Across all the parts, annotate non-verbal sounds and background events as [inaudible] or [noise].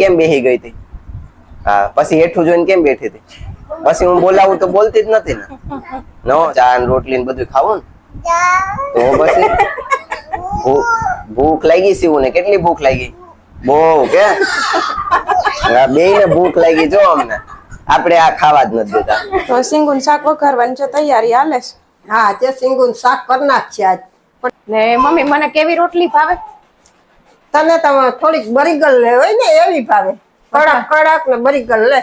કેમ બેહી ગઈ હતી? હા પછી હેઠું જોઈને કેમ બેઠી હતી? પછી હું બોલાવું તો બોલતી જ નથી ને. નો ચા ને રોટલી ને બધું ખાવું ને? તો પછી ભૂખ લાગી સીવું ને? કેટલી ભૂખ લાગી? બહુ કે બે ને ભૂખ લાગી જો અમને. આપણે આ ખાવા જ નથી દેતા. તો સિંગુન શાક વઘારવાની છે તૈયારી હાલે છે? હા તે સિંગુન શાક કરી નાખશે આજ. ને મમ્મી મને કેવી રોટલી ભાવે? તને તમે થોડીક બરીગલ લે હોય ને એવી ભાવે. કડક કડક ને બરીગલ લે.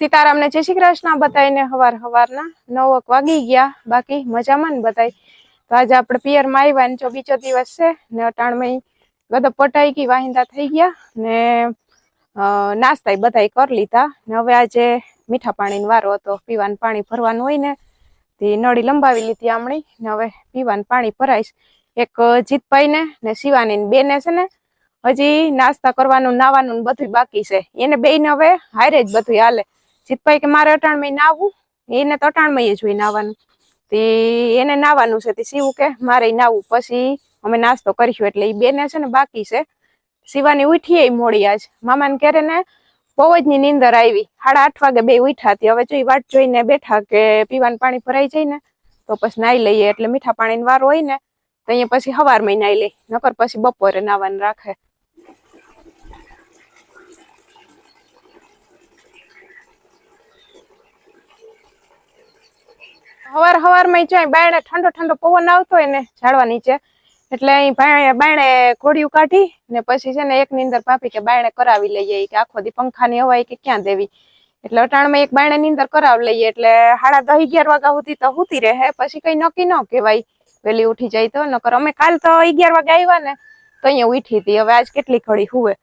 સીતારામને જય શ્રી કૃષ્ણ બતાવીને હવાર હવારના નવક વાગી ગયા, બાકી મજામાં ને બતાવી તો આજે આપણે પિયરમાં આવ્યા ને જો બીજો દિવસ છે ને અટાણમાં બધા પટાઈ ગઈ, વાહિંદા થઈ ગયા ને નાસ્તા બધા કરી લીધા ને હવે આજે મીઠા પાણીનો વારો હતો. પીવાનું પાણી ભરવાનું હોય ને, તે નળી લંબાવી લીધી આમણી ને હવે પીવાનું પાણી ભરાઈશ. એક જીતભાઈ ને ને શિવાની ને બેને છે ને, હજી નાસ્તા કરવાનું, નાવાનું ને બધું બાકી છે. એને બેને હવે હારે જ બધું હાલે. જીતભાઈ કે મારે અટાણમાં નાવું એને તો અટાણમાં જોઈ નાવાનું તે એને નાવાનું છે, તે શિવું કે મારે નાવું પછી અમે નાસ્તો કરીશું, એટલે એ બેને છે ને બાકી છે. શિવાની ઉઠીએ મોડી આજ. મામાને ક્યારે ને પવજની નીંદર આવી. સાડા આઠ વાગે બે ઉઠાતી હવે જોઈ વાટ જોઈને બેઠા કે પીવાનું પાણી ભરાઈ જાય ને, તો પછી નાઈ લઈએ. એટલે મીઠા પાણીની વાર હોય ને, તો અહીંયા પછી હવારમાં નાઈ લે. નકર પછી બપોરે નાવાનું રાખે. હવાર હવારમાં ચાય બાયણે ઠંડો ઠંડો પવન આવતો હોય ને ઝાડવા નીચે, એટલે અહીં બાયણે ઘોડિયું કાઢી ને પછી છે ને એક ની અંદર કે બાયણે કરાવી લઈએ કે આખો દી પંખાની હવાય કે ક્યાં દેવી? એટલે અટાણમાં એક બાયણે ની અંદર કરાવી લઈએ, એટલે સાડા દસ અગિયાર વાગ્યા સુધી તો હુતી રહે, પછી કઈ નક્કી ન કહેવાય. વેલી ઉઠી જાય તો, નકર અમે કાલ તો અગિયાર વાગે આવ્યા ને, તો અહીંયા ઉઠી હતી, હવે આજ કેટલી ઘડી હુવે.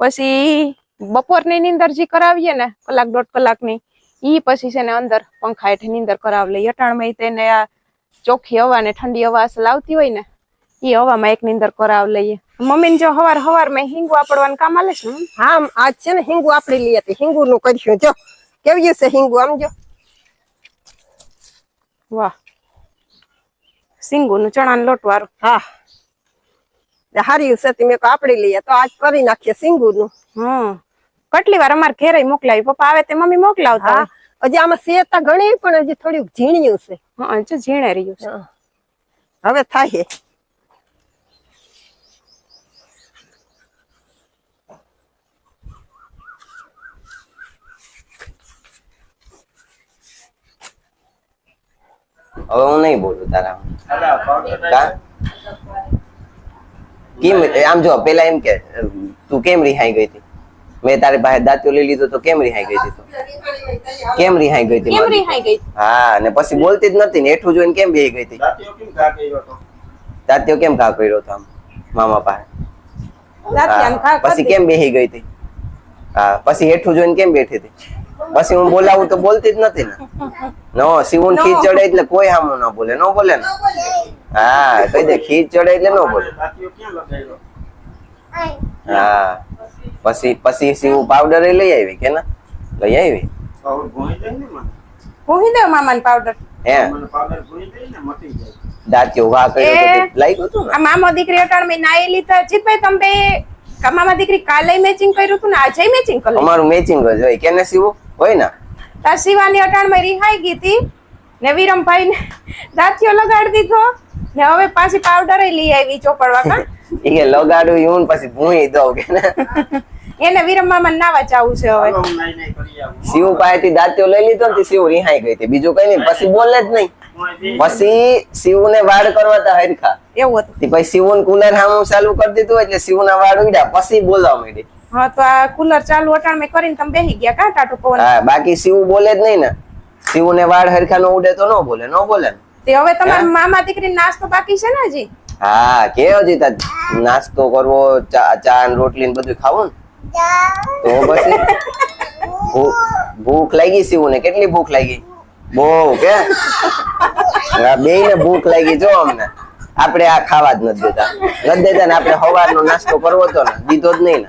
પછી બપોરની નીંદર જે કરાવીએ ને, કલાક દોઢ કલાકની ઈ પછી છે ને અંદર પંખા હેઠે નીંદર કરાવ લઈએ. અટાણમાં તેને આ ચોખ્ખી હવા ને ઠંડી હવા લાવતી હોય ને ઈ હવામાં એક નીંદર કરાવી લઈએ. મમ્મી જો હવાર હવારમાં હિંગુ આપડવાનું કામ આલે છે હા આજ છે ને હિંગુ આપડી લઈ હતી હિંગુ નું કરીશું. જો કેવી છે હિંગુ? આમ જો. વાહ. સિંગુ નું ચણા લોટ વાળું હા. હારી છે તે. મેં આપડી લઈએ તો આજ કરી નાખીએ સિંગુ નું હમ. કેટલી વાર અમારે ઘેરે મોકલાવી. પપ્પા આવે તે મમ્મી મોકલાવતા હા. હજી આમાં સેતા ઘણી પણ હજી થોડીક ઝીણ્યું છે. હા જો ઝીણે રહ્યું છે. હા. હવે થાય. હવે હું નહીં બોલું તારા કા? કેમ? આમ જો પેલા એમ કે તું કેમ રિહાઈ ગઈ હતી? મેં તારી પાસે દાંતિયો લઈ લીધો તો કેમ રિહાઈ ગઈ હતી કેમ રિહાઈ ગઈ હતી કેમ રિહાઈ ગઈ? હા અને પછી બોલતી જ નથી ને હેઠું જોઈને કેમ બેહી ગઈ હતી? દાંતિયો કેમ ઘા કર્યો હતો? આમ મામા પાસે? પછી કેમ બેહી ગઈ હતી? હા પછી હેઠું જોઈને કેમ બેઠી હતી? પછી હું બોલાવું તો બોલતી જ નથી ને? નો શિવન ખીચ ચડે એટલે કોઈ હામો ન બોલે નો બોલે ને? હા કહી દે ખીચ ચડે એટલે નો બોલે. હા. પછી પછી સીવું પાવડર લઈ આવી કે ના? લઈ આવી? ભૂહી દે મામાને પાવડર હે? દાંતિયો ઘા કર્યો એ- લાગ્યું હતું આ મામો દીકરી અટાણ મેં નાઈ લીધા. જીતભાઈ તમે બે મામા દીકરી કાલે મેચિંગ કર્યું હતું ને? આજે મેચિંગ કર્યું? અમારું મેચિંગ જ હોય. કેને સીવું હોય ને? તા શિવાની અટાણમાં રિહાઈ ગઈ હતી ને વિરમભાઈ ને દાંતિયો લગાડી દીધો. ને હવે પાછી પાવડર લઈ આવી ચોપડવા કા એ [laughs] કે લગાડું ઈવન પછી ભૂઈ દઉં કે ને? [laughs] એને વિરમ મામા નાવા જાવું છે હવે. શિવ પાસેથી દાંતિયો લઈ લીધો ને શિવ રિહાઈ ગઈ હતી. બીજું કઈ નહીં પછી બોલે જ નહીં. પછી શિવ ને વાળ કરવા તા હરખા. એવું હતું. પછી શિવ ને કુલર હામું ચાલુ કરી દીધું એટલે શિવના વાળ ઉડ્યા. પછી બોલવા માંડી. હા તો આ કુલર ચાલુ અટાણ મેં કરીને તમે બેહી ગયા કા ટાટુ પવન? હા બાકી શિવ બોલે જ નહીં ને. શિવ ને વાળ હરખા નો ઉડે તો નો બોલે નો બોલે તે હવે તમારા મામા દીકરી નાસ્તો બાકી છે ને હજી? હા કે હજી નાસ્તો કરવો ચા ચા ને રોટલી ને બધું ખાવું ને? તો પછી ભૂખ લાગી શિવ ને કેટલી ભૂખ લાગી? બહુ કે? બે ને ભૂખ લાગી જો અમને. આપણે આ ખાવા જ નથી દેતા. નથી દેતા ને આપણે સવારનો નાસ્તો કરવો તો ને. દીધો જ નહીં ને.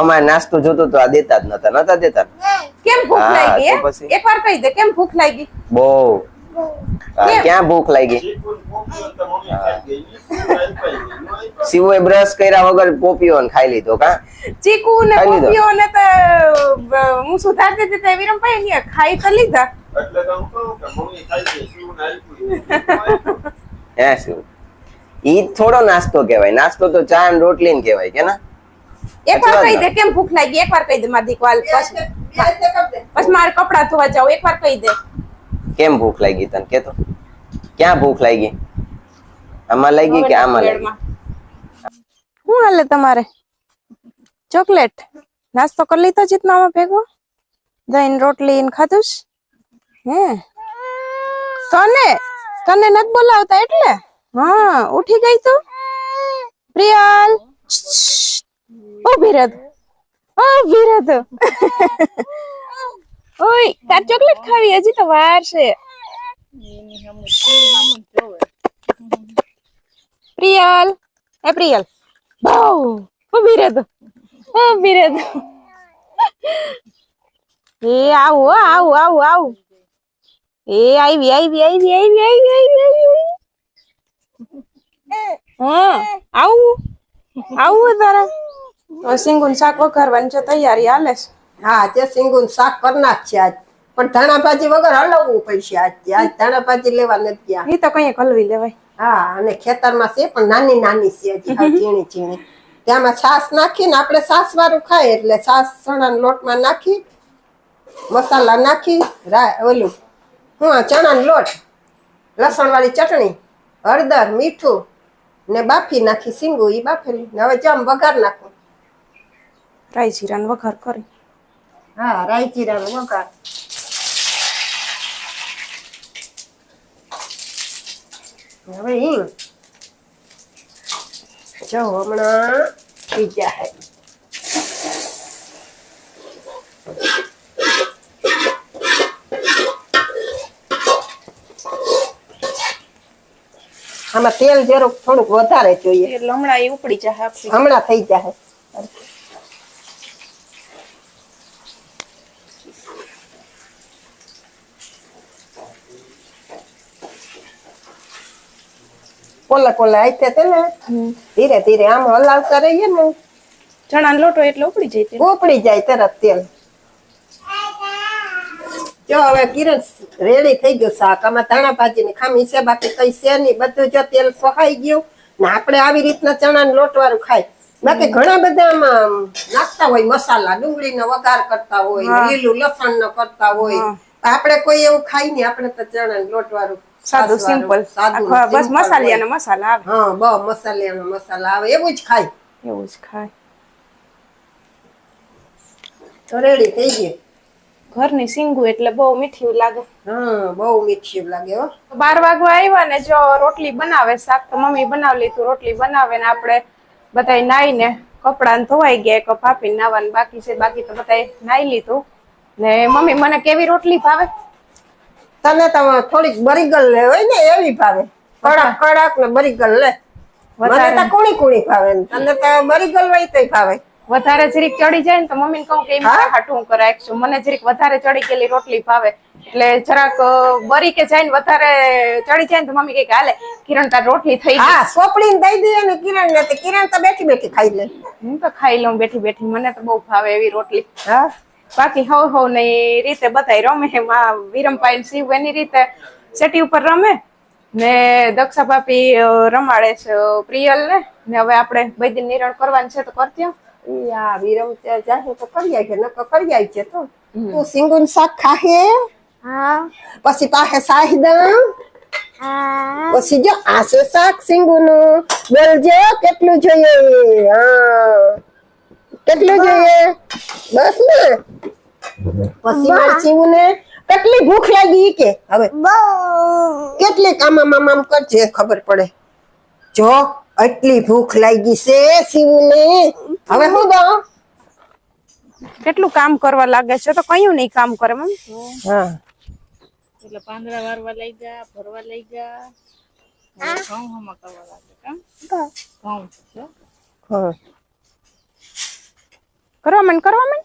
અમારે નાસ્તો જોતો તો આ દેતા જ નતા. નતા દેતા. કેમ ભૂખ લાગી? કહી દે કેમ ભૂખ લાગી? બહુ? ક્યાં ભૂખ લાગી? શિવએ બ્રશ કર્યા વગર પોપીઓ ને ખાઈ લીધો કા? ચીકુ ને ખાઈ ને તો હું સુધારતી હતી તે વિરમભાઈ ને ખાઈ તો લીધા. એટલે તો હું કહું કે મમ્મી ખાઈ છે. શું નાખ્યું હે શિવ. ઈ થોડો નાસ્તો કહેવાય. નાસ્તો તો ચા ને રોટલી ને કહેવાય કે ના? એકવાર વાર કહી દે કેમ ભૂખ લાગી? એકવાર કહી દે મારી દીકવાલ. પછી પછી મારે કપડા ધોવા જાવ એકવાર કહી દે. કેમ ભૂખ લાગી તને કેતો? ક્યાં ભૂખ લાગી? આમાં લાગી કે આમાં લાગી? શું હાલે તમારે? ચોકલેટ? નાસ્તો કરી લીધો જીત મામા ભેગો? દહીં રોટલી ને ખાધું હે? તને? તને નથી બોલાવતા એટલે? હા ઉઠી ગઈ તું? પ્રિયલ! ઓ રહે ઓ તું. ઓય, તાર ચોકલેટ ખાવી હજી તો વાર છે. પ્રિયલ, એ પ્રિયલ. બહુ ઊભી રહે તો. ઊભી રહે તો. એ આવું આવું આવું આવું. એ આવી આવી આવી આવી આવી આવી હા, આવું આવું તારા. સિંગુન શાક વઘારવાની છે, તૈયારી હાલે છે. હા તે સિંગુન શાક કરી નાખશે આજ. પણ ધાણા ભાજી વગર હલવવું પડશે આજ આજ ધાણા ભાજી લેવા નથી ગયા. એ તો કઈ હલવી લેવાય. હા અને ખેતરમાં છે પણ નાની નાની છે હજી ઝીણી ઝીણી. ત્યાંમાં છાશ નાખીને આપણે છાસ વાળું ખાય એટલે છાશ ચણા લોટમાં નાખી મસાલા નાખી ઓલું હું ચણા લોટ લસણ વાળી ચટણી હળદર મીઠું ને બાફી નાખી સિંગુ એ બાફેલી. હવે જમ વઘાર નાખું. રાઈ જીરાનો વઘાર કરી. હા રાઈ જીરાનો વઘાર હવે હિંગ જો હમણાં થઈ જાય. આમાં તેલ જરાક થોડુંક વધારે જોઈએ. એટલે હમણાં એ ઉપડી જાય હમણાં થઈ જાય કોલા કોલા આઈતે તે ને. ધીરે ધીરે આમ હલાવતા રહીએ ને. ચણા લોટો એટલે ઉપડી જાય તેલ. ઉપડી જાય તરત તેલ. જો હવે કિરણ રેડી થઈ ગયું શાક. આમાં ધાણા ભાજી ની ખામી છે બાકી કઈ છે નહીં. બધું જો તેલ સહાઈ ગયું ને આપણે આવી રીતના ચણા લોટ વાળું ખાય. બાકી ઘણા બધા આમાં નાખતા હોય મસાલા ડુંગળી નો વઘાર કરતા હોય લીલું લસણ નો કરતા હોય. આપણે કોઈ એવું ખાઈ નહીં. આપણે તો ચણા લોટ વાળું સાદું સિમ્પલ બસ મસાલિયાના મસાલા આવે. હા બહુ મસાલિયાનો મસાલા આવે એવું જ ખાય. એવું જ ખાય. તો રેડી થઈ ગઈ. ઘરની સિંગુ એટલે બહુ મીઠી લાગે. હા બહુ મીઠી લાગે હો. બાર વાગવા આવ્યા ને જો રોટલી બનાવે શાક તો મમ્મી બનાવી લીધું. રોટલી બનાવે ને આપણે બધાય નાઈને કપડા ધોવાઈ ગયા એક ભાપીને નાવાનું બાકી છે. બાકી તો બધાય નાઈ લીધું. ને મમ્મી મને કેવી રોટલી ભાવે? તને તો થોડીક બરીગલ લે હોય ને એવી ભાવે. કડક કડક ને બરીગલ લે. મને. તો કુણી કુણી ભાવે તને તો બરીગલ હોય તો ભાવે. વધારે જરીક ચડી જાય ને તો મમ્મીને કહું કે એમ હા? હાટું કરાય મને જરીક વધારે ચડી ગયેલી રોટલી ભાવે. એટલે જરાક બરી કે જાય ને વધારે ચડી જાય ને તો મમ્મી કઈ કે હાલે કિરણ તાર રોટલી થઈ હા સોપડીને દઈ દઈએ ને કિરણ ને કિરણ તો બેઠી બેઠી ખાઈ લે. હું તો ખાઈ લઉં બેઠી બેઠી. મને તો બહુ ભાવે એવી રોટલી. હા? બાકી હવ હવ ને રીતે બધાય રમે. એમાં વિરમભાઈ શિવ એની રીતે સેટી ઉપર રમે. ને દક્ષા પાપી રમાડે છે પ્રિયલ ને ને હવે આપણે બધી નિરણ કરવાનું છે તો કરતી યા વિરમ જાહે તો કરી આવી નકર કરી આવી છે તો તું સિંગુન શાક ખાહે? હા. પછી પાહે સાહિદમ પછી જો આસો શાક સિંગુનું. બોલજો કેટલું જોઈએ. હા. કેટલું જોઈએ? બસ ને? પછી મારે ને? કેટલી ભૂખ લાગી કે? હવે કેટલી આમાં આમ કરજે ખબર પડે. જો એટલી ભૂખ લાગી છે શિવને. હવે હું દઉં? કેટલું કામ કરવા લાગે છે? તો કયું નહીં કામ કરે મમ હા. એટલે પાંદડા વારવા લઈ ગયા ભરવા લઈ ગયા ઘઉં હમા કરવા લાગે કામ ઘઉં જો. કરવા મન કરવા મન.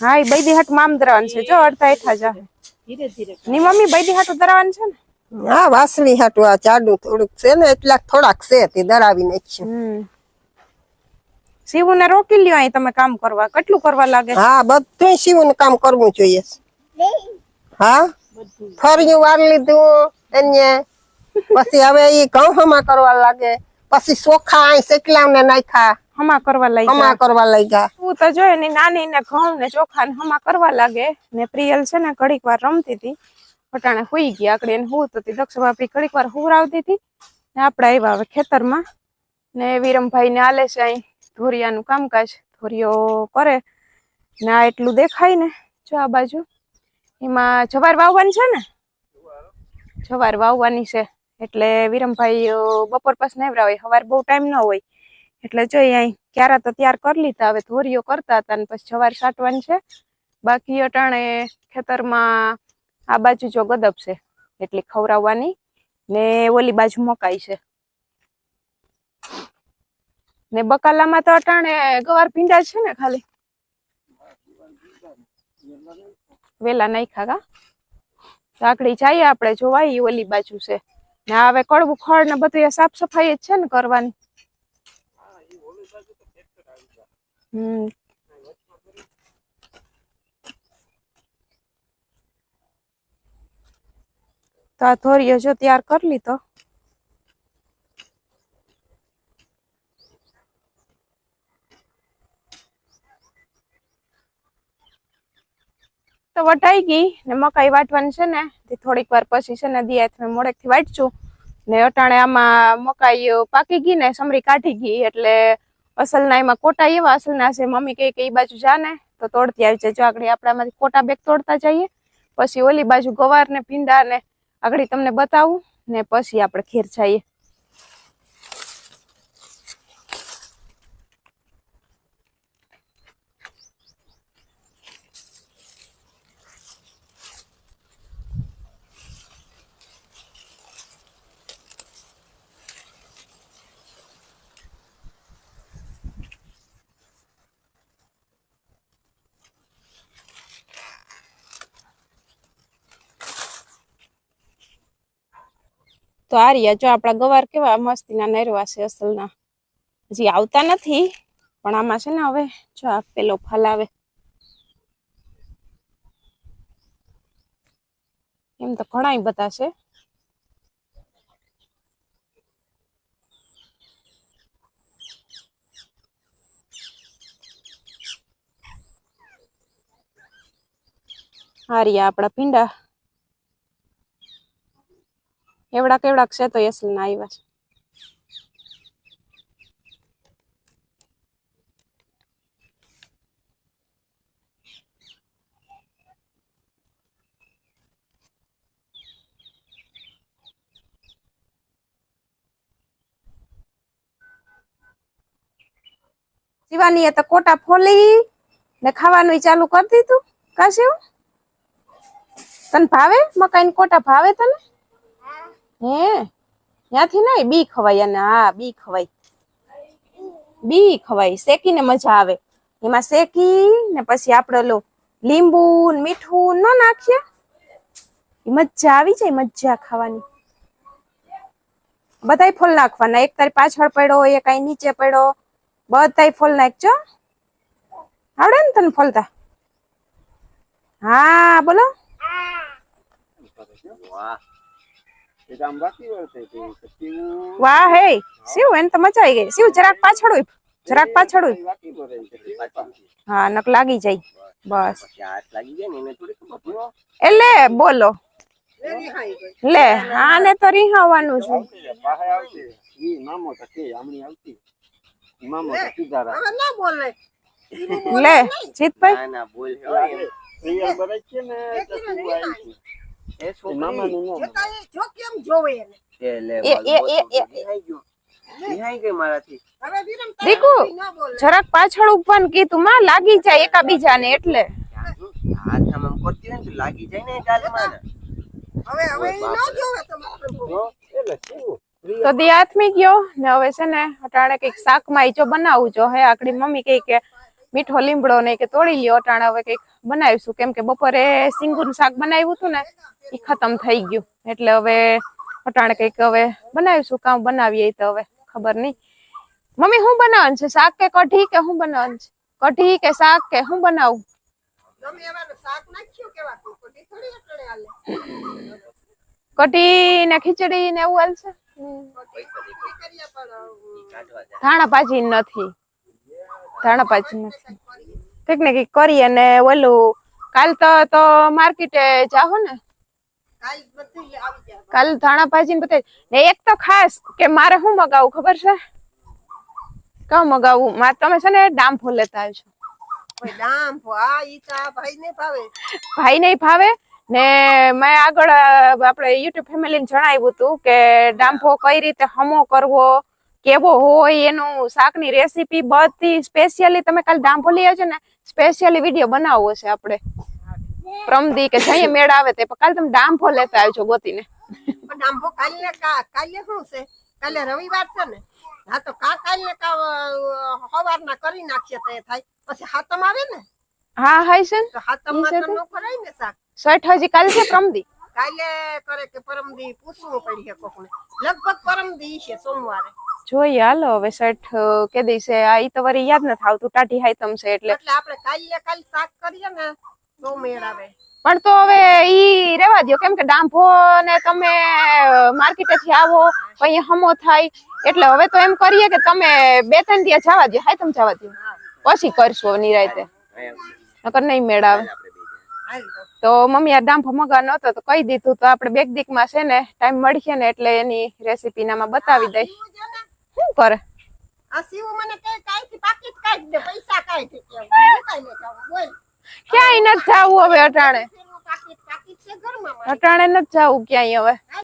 હા એ બૈદી હાટ મામ ધરાવાનું છે. જો અડધા હેઠા જા. ધીરે ધીરે ની મમ્મી બૈદી હાટ ધરાવાનું છે ને? હા વાસણી હાટું આ ચાડું થોડુંક છે ને એટલા થોડાક છે તે ધરાવી નાખ્યું. શિવુ ને રોકી લ્યો અહીં તમે કામ કરવા. કેટલું કરવા લાગે? હા બધું શિવનું કામ કરવું જોઈએ. હા? ફર્યું વાર લીધું એને પછી હવે એ ઘઉં કરવા લાગે. પછી ચોખા અહીં શેકલાવને નાખ્યા. હમા કરવા લાગ્યા. હમા કરવા લાગ્યા. તું તો જોયે એની નાની ને ઘઉં ને ચોખા ને હમા કરવા લાગે. ને પ્રિયલ છે ને ઘડીક વાર રમતી હતી. પટાણે હુઈ ગઈ આકડી એને હું હતી દક્ષ બાપી ઘડીક વાર હુરાવતી હતી. ને આપણે આવ્યા હવે ખેતરમાં. ને વિરમભાઈ ને આલે છે અહીં ધોરિયાનું કામકાજ. ધોરિયો કરે. ને આ એટલું દેખાય ને જો આ બાજુ. એમાં જવાર વાવવાની છે ને? જવાર વાવવાની છે. એટલે વિરમભાઈ બપોર પછી નેવરા હોય. સવાર બહુ ટાઈમ ન હોય. એટલે જોઈએ અહીં ક્યારા તો તૈયાર કરી લીધા, હવે ધોરીઓ કરતા હતા ને પછી જવાર સાટવાની છે. બાકી અટાણે ખેતરમાં આ બાજુ જો ગદબ છે, એટલી ખવડાવવાની ને ઓલી બાજુ મકાઈ છે. ને બકાલામાં તો અટાણે ગવાર ભીંડા છે ને ખાલી. વેલા નાખ્યા કા સાંકડી જઈએ આપણે, જોવાય ઓલી બાજુ છે. ને હવે કડવું ખડ ને બધું સાફ સફાઈ જ છે ને કરવાની. હમ તો આ થોરીઓ જો તૈયાર કરી લીધો. તો વટાઈ ગઈ ને મકાઈ વાટવાની છે ને થોડીક વાર પછી છે ને દિયા મોડેકથી વાટશું. ને અટાણે આમાં મકાઈ પાકી ગઈ ને સમરી કાઢી ગઈ એટલે અસલના એમાં કોટા એવા, અસલના છે મમ્મી કહે કે એ બાજુ જા ને તો તોડતી આવી જાય. જો આગળ આપણામાંથી કોટા બેગ તોડતા જઈએ, પછી ઓલી બાજુ ગવાર ને ભીંડા ને આગળ તમને બતાવું, ને પછી આપણે ઘેર જઈએ. તો આ રહ્યા જો આપણા ગવાર કેવા મસ્તીના નરવા છે અસલના. હજી આવતા નથી, પણ આમાં છે ને હવે જો આ પેલો ફલ આવે. એમ તો ઘણા બધા છે. હારી આપણા ભીંડા એવડા કેવડા છે તો અસલ ના આવ્યા છે. એ તો કોટા ફોલી ને ખાવાનું ચાલુ કરી દીધું. કાશ્યું તને ભાવે? મકાઈ કોટા ભાવે તને? હે? ત્યાંથી નહીં, બી ખવાય અને હા, બી ખવાય. બી ખવાય. શેકીને મજા આવે. એમાં શેકી ને પછી આપણે લો લીંબુ મીઠું ન નાખીએ. મજા આવી જાય, મજા ખાવાની. બધાય ફૂલ નાખવાના. એક તારી પાછળ પડ્યો એક કઈ નીચે પડ્યો. બધાય ફૂલ નાખજો. આવડે ને તને ફોલતા? હા, બોલો. વાહ હે. શિવ એને તો મજા આવી ગઈ. શિવ જરાક પાછળ જરાક પાછળ હા નક લાગી જાય. બસ. ને. એટલે બોલો. લે આને તો રીહાવાનું છે. ના લે જીતભાઈ? એ છોકરી જો કેમ જોવે એને? એ એ- એ- એ- મારાથી. દીકુ જરાક પાછળ ઉપવાનું કીધું માં લાગી જાય એકાબીજાને એટલે. હાથ આમ આમ કરતી હોય ને લાગી જાય ને ગાલમાં હવે હવે ન જોવે તમારે એટલે શું? તો દી આથમી ગયો ને હવે છે ને અટાણે કંઈક શાકમાં માં જો બનાવું જો હે આકડી મમ્મી કઈ કે મીઠો લીમડો ને કે તોડી લ્યો અટાણા હવે કંઈક બનાવીશું. કેમ કે બપોરે સિંગુનું શાક બનાવ્યું હતું ને એ ખતમ થઈ ગયું. એટલે હવે અટાણે કંઈક હવે બનાવીશું કામ બનાવીએ તો હવે ખબર નહીં. મમ્મી શું બનાવવાનું છે? શાક કે કઢી કે શું બનાવવાનું છે? કઢી કે શાક કે શું બનાવું? હાલે. કઢી ને ખીચડી ને એવું પણ અમ, ધાણા ભાજી નથી. ધાણા પાછી નથી. કંઈક ને કંઈક કરી અને ઓલું કાલ તો તો માર્કેટે જાહો ને. કાલ બધું ધાણા ભાજી ને બતાવી ને એક તો ખાસ કે મારે શું મગાવું ખબર છે? કાં મગાવું? મારે તમે છે ને ડાંફો લેતા આવજો. ભાઈ ને ભાવે. નહીં ભાવે? ને મેં આગળ આપણે યુટ્યુબ ફેમિલીને જણાવ્યું હતું કે ડાંફો કઈ રીતે હમો કરવો? કેવો હોય એનું શાકની રેસીપી બધી સ્પેશિયલી તમે કાલ ડાંફો લઈ આવજો ને સ્પેશિયલી વીડિયો બનાવવો છે આપણે. પ્રમદી કે જઈએ મેળ આવે તે પણ કાલ તમે ડાંફો લેતા આવજો ગોતીને. પણ ડાંભો કાલે કા કાલે શું છે? કાલે રવિવાર છે ને. હા તો કા કાલે કા સવારના કરી નાખીએ તો એ થાય. પછી હાતમ આવે ને? હા હાય છે ને. તો હાતમ ઈ છે માં તો તે? ન કરાય ને શાક. સઠ હજી કાલ છે પ્રમદી? કાલે કરે કે પરમદી પૂછવું પડી કોકને. લગભગ પરમદી છે સોમવારે. જોઈએ હાલો હવે સઠ કે દિવસે? આ ઈ તો યાદ નથી આવતું ટાઢી હાઈતમ છે એટલે. એટલે આપણે કાલે કાલ શાક કરીએ ને તો મેળ આવે પણ તો હવે ઈ રેવા દો કેમ કે ડાંભો ને તમે માર્કેટે થી આવો પછી હમો થાય. એટલે હવે તો એમ કરીએ કે તમે બે ત્રણ દિવસ જવા દો હાય તમે જવા દો પછી કરશું નિરાયતે. નકર નહીં મેળ આવે તો મમ્મી આ ડાંભો મગા નતો તો કહી દીધું તો આપણે બેગ દીકમાં છે ને ટાઈમ મળશે ને એટલે એની રેસીપી નામાં બતાવી ને, શું કરે? ક્યાંય નથી જવું હવે અટાણે. અટાણે નથી જવું ક્યાંય હવે.